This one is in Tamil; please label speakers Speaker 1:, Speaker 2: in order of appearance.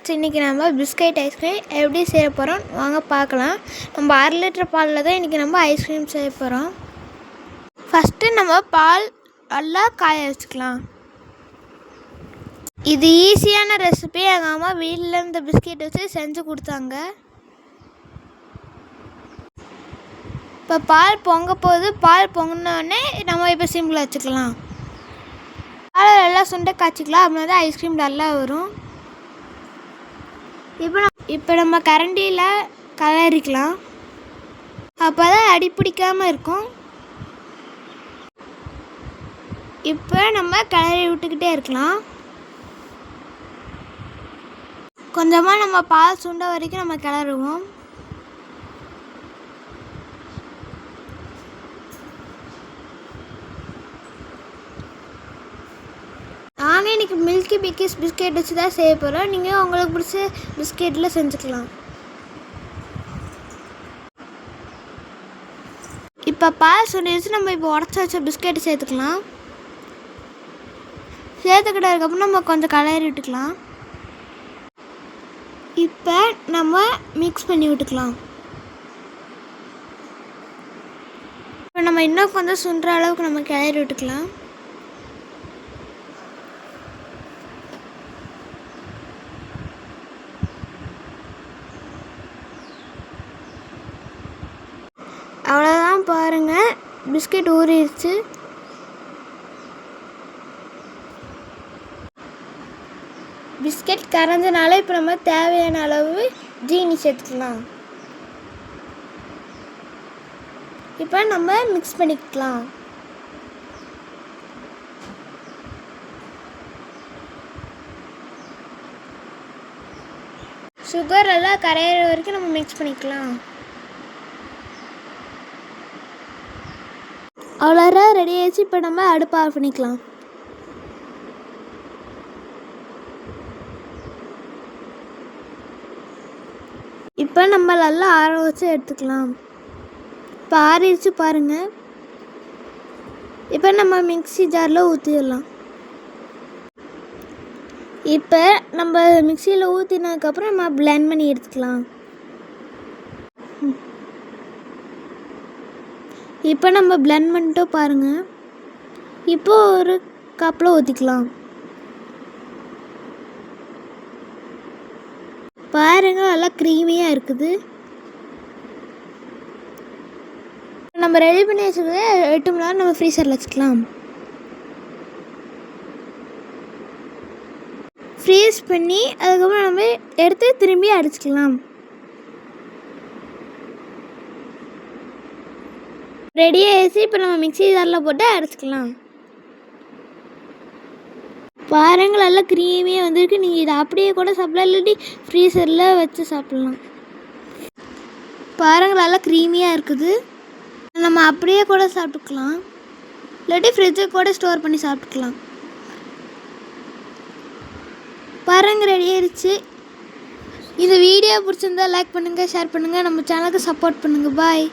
Speaker 1: ஃப்ரெண்ட்ஸ் இன்றைக்கி நம்ம பிஸ்கட் ஐஸ்கிரீம் எப்படி செய்ய போகிறோம் வாங்க பார்க்கலாம். நம்ம அரை லிட்டர் பாலில் தான் இன்றைக்கி நம்ம ஐஸ்கிரீம் செய்ய போகிறோம் ஃபஸ்ட்டு நம்ம பால் நல்லா காய வச்சுக்கலாம். இது ஈஸியான ரெசிபி எங்கள் அம்மா வீட்டில் இருந்த பிஸ்கெட் வச்சு செஞ்சு கொடுத்தாங்க. இப்போ பால் பொங்க போது பால் பொங்கினோடனே நம்ம இப்போ சிம்பிள் வச்சுக்கலாம். பாலை நல்லா சுண்டை காய்ச்சிக்கலாம். அப்படின்னா தான் ஐஸ்கிரீம் நல்லா வரும். இப்போ இப்போ நம்ம கரண்டியில் கலரிக்கலாம். அப்போ தான் அடி பிடிக்காமல் இருக்கும். இப்போ நம்ம கிளறி விட்டுக்கிட்டே இருக்கலாம். கொஞ்சமாக நம்ம பால் சுண்ட வரைக்கும் நம்ம கிளறுவோம். நாங்கள் இன்றைக்கி மில்கி பிக்கிஸ் பிஸ்கெட் வச்சு தான் செய்ய போகிறோம் நீங்கள் உங்களுக்கு பிடிச்ச பிஸ்கெட்டில் செஞ்சுக்கலாம். இப்போ பால் சொல்லிடுச்சு நம்ம இப்போ உடச்சி வச்ச பிஸ்கெட்டு சேர்த்துக்கலாம். சேர்த்துக்கிட்டதுக்கப்புறம் நம்ம கொஞ்சம் கலரி விட்டுக்கலாம். இப்போ நம்ம மிக்ஸ் பண்ணி விட்டுக்கலாம். இப்போ நம்ம இன்னும் கொஞ்சம் சுண்டுற அளவுக்கு நம்ம கிளறி விட்டுக்கலாம். பக்கம் பாருங்கள் பிஸ்கெட் ஊறிடுச்சு. பிஸ்கெட் கரைஞ்சனால இப்போ நம்ம தேவையான அளவு ஜீனி சேர்த்துக்கலாம். இப்போ நம்ம மிக்ஸ் பண்ணிக்கலாம். சுகர் எல்லாம் கரையிற வரைக்கும் நம்ம மிக்ஸ் பண்ணிக்கலாம். அவ்வளோ ரெடி ஆயிடுச்சு. இப்போ நம்ம அடுப்பை ஆஃப் பண்ணிக்கலாம். இப்போ நம்ம நல்லா ஆற வச்சு எடுத்துக்கலாம். இப்போ ஆறிடுச்சு பாருங்கள் இப்போ நம்ம மிக்ஸி ஜாரில் ஊற்றிடலாம் இப்போ நம்ம மிக்சியில் ஊற்றினதுக்கப்புறம் நம்ம பிளெண்ட் பண்ணி எடுத்துக்கலாம். இப்போ நம்ம பிளெண்ட் பண்ணிட்டோம் பாருங்கள் இப்போ ஒரு கப்பில் ஊற்றிக்கலாம் பாருங்கள் நல்லா க்ரீமியாக இருக்குது. நம்ம ரெடி பண்ணி வச்சுருக்கதே எட்டு மணி நேரம் நம்ம ஃப்ரீசரில் வச்சுக்கலாம். ஃப்ரீஸ் பண்ணி அதுக்கப்புறம் நம்ம எடுத்து திரும்பி அடிச்சுக்கலாம். ரெடி ஆயிடுச்சு இப்போ நம்ம மிக்ஸி ஜாரில் போட்டு அரைச்சிக்கலாம். பாருங்கள் நல்லா க்ரீமியாக வந்திருக்கு. நீங்கள் இதை அப்படியே கூட சாப்பிடலாம். இல்லாட்டி ஃப்ரீசரில் வச்சு சாப்பிட்லாம். பாருங்கள் நல்லா க்ரீமியாக இருக்குது. நம்ம அப்படியே கூட சாப்பிட்டுக்கலாம். இல்லாட்டி ஃப்ரிட்ஜுக்கு கூட ஸ்டோர் பண்ணி சாப்பிட்டுக்கலாம். பாருங்க ரெடி ஆயிடுச்சு இந்த வீடியோ பிடிச்சிருந்தா லைக் பண்ணுங்கள் ஷேர் பண்ணுங்கள் நம்ம சேனலுக்கு சப்போர்ட் பண்ணுங்கள் பாய்